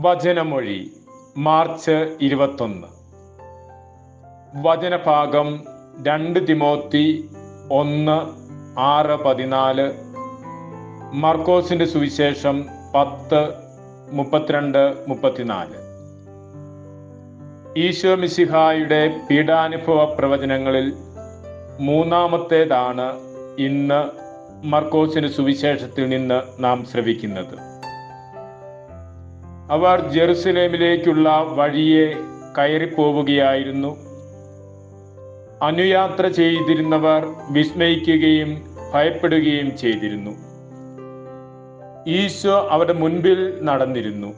വചനമൊഴി March ഇരുപത്തൊന്ന്. വചനഭാഗം രണ്ട് തിമോത്തി ഒന്ന് ആറ് പതിനാല്. മർക്കോസിന്റെ സുവിശേഷം പത്ത് മുപ്പത്തിരണ്ട് മുപ്പത്തിനാല്. ഈശോ മിശിഹായുടെ പീഡാനുഭവ പ്രവചനങ്ങളിൽ മൂന്നാമത്തേതാണ് ഇന്ന് മർക്കോസിന്റെ സുവിശേഷത്തിൽ നിന്ന് നാം ശ്രവിക്കുന്നത്. അവർ ജെറുസലേമിലേക്കുള്ള വഴിയെ കയറിപ്പോവുകയായിരുന്നു. അനുയാത്ര ചെയ്തിരുന്നവർ വിസ്മയിക്കുകയും ഭയപ്പെടുകയും ചെയ്തിരുന്നു. ഈശോ അവരുടെ മുൻപിൽ നടന്നിരുന്നു.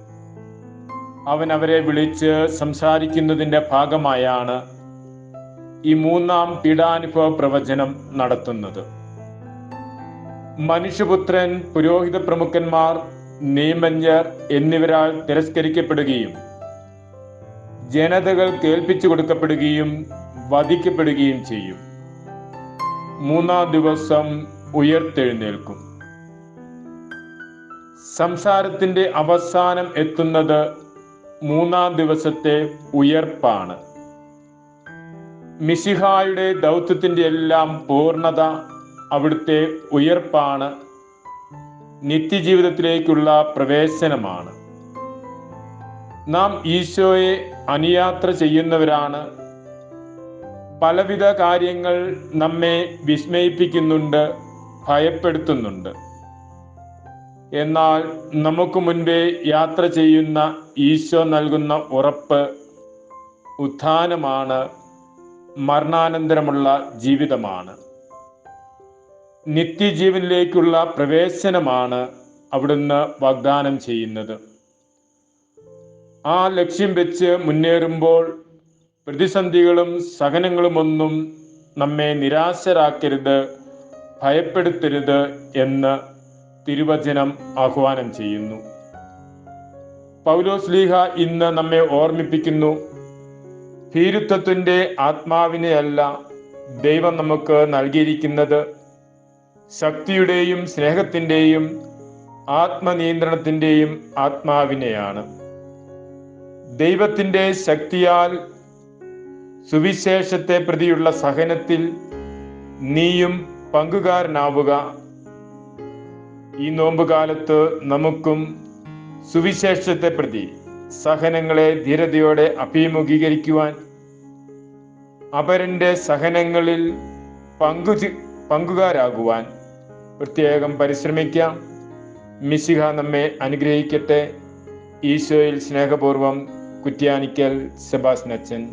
അവൻ അവരെ വിളിച്ച് സംസാരിക്കുന്നതിന്റെ ഭാഗമായാണ് ഈ മൂന്നാം പീഡാനുഭവ പ്രവചനം നടത്തുന്നത്. മനുഷ്യപുത്രൻ പുരോഹിത പ്രമുഖന്മാർ നിയമജ്ഞർ എന്നിവരാൽ തിരസ്കരിക്കപ്പെടുകയും ജനതകൾ കേൾപ്പിച്ചു കൊടുക്കപ്പെടുകയും വധിക്കപ്പെടുകയും ചെയ്യും. മൂന്നാം ദിവസം ഉയർത്തെഴുന്നേൽക്കും. സംസാരത്തിന്റെ അവസാനം എത്തുന്നത് മൂന്നാം ദിവസത്തെ ഉയർപ്പാണ്. മിശിഹായുടെ ദൗത്യത്തിന്റെ എല്ലാം പൂർണത അവിടുത്തെ ഉയർപ്പാണ്. നിത്യജീവിതത്തിലേക്കുള്ള പ്രവേശനമാണ്. നാം ഈശോയെ അനുയാത്ര ചെയ്യുന്നവരാണ്. പലവിധ കാര്യങ്ങൾ നമ്മെ വിസ്മയിപ്പിക്കുന്നുണ്ട് ഭയപ്പെടുത്തുന്നുണ്ട്. എന്നാൽ നമുക്ക് മുൻപേ യാത്ര ചെയ്യുന്ന ഈശോ നൽകുന്ന ഉറപ്പ് ഉത്ഥാനമാണ് മരണാനന്തരമുള്ള ജീവിതമാണ്. നിത്യജീവനിലേക്കുള്ള പ്രവേശനമാണ് അവിടുന്ന് വാഗ്ദാനം ചെയ്യുന്നത്. ആ ലക്ഷ്യം വെച്ച് മുന്നേറുമ്പോൾ പ്രതിസന്ധികളും സഹനങ്ങളുമൊന്നും നമ്മെ നിരാശരാക്കരുത് ഭയപ്പെടുത്തരുത് എന്ന് തിരുവചനം ആഹ്വാനം ചെയ്യുന്നു. പൗലോസ്ലീഹ ഇന്ന് നമ്മെ ഓർമ്മിപ്പിക്കുന്നു ഭീരുത്വത്തിന്റെ ആത്മാവിനെയല്ല ദൈവം നമുക്ക് നൽകിയിരിക്കുന്നത്. ശക്തിയുടെയും സ്നേഹത്തിന്റെയും ആത്മനിയന്ത്രണത്തിന്റെയും ആത്മാവിനെയാണ്. ദൈവത്തിന്റെ ശക്തിയാൽ സുവിശേഷത്തെ പ്രതിയുള്ള സഹനത്തിൽ നീയും പങ്കുകാരനാവുക. ഈ നോമ്പുകാലത്ത് നമുക്കും സുവിശേഷത്തെ പ്രതി സഹനങ്ങളെ ധീരതയോടെ അഭിമുഖീകരിക്കുവാൻ അപരന്റെ സഹനങ്ങളിൽ പങ്കു പങ്കുകാരാകുവാൻ പ്രത്യേകം പരിശ്രമിക്കാം. മിശിഹ നമ്മെ അനുഗ്രഹിക്കട്ടെ. ഈശോയിൽ സ്നേഹപൂർവം കുറ്റ്യാനിക്കൽ സെബാസ്നച്ചൻ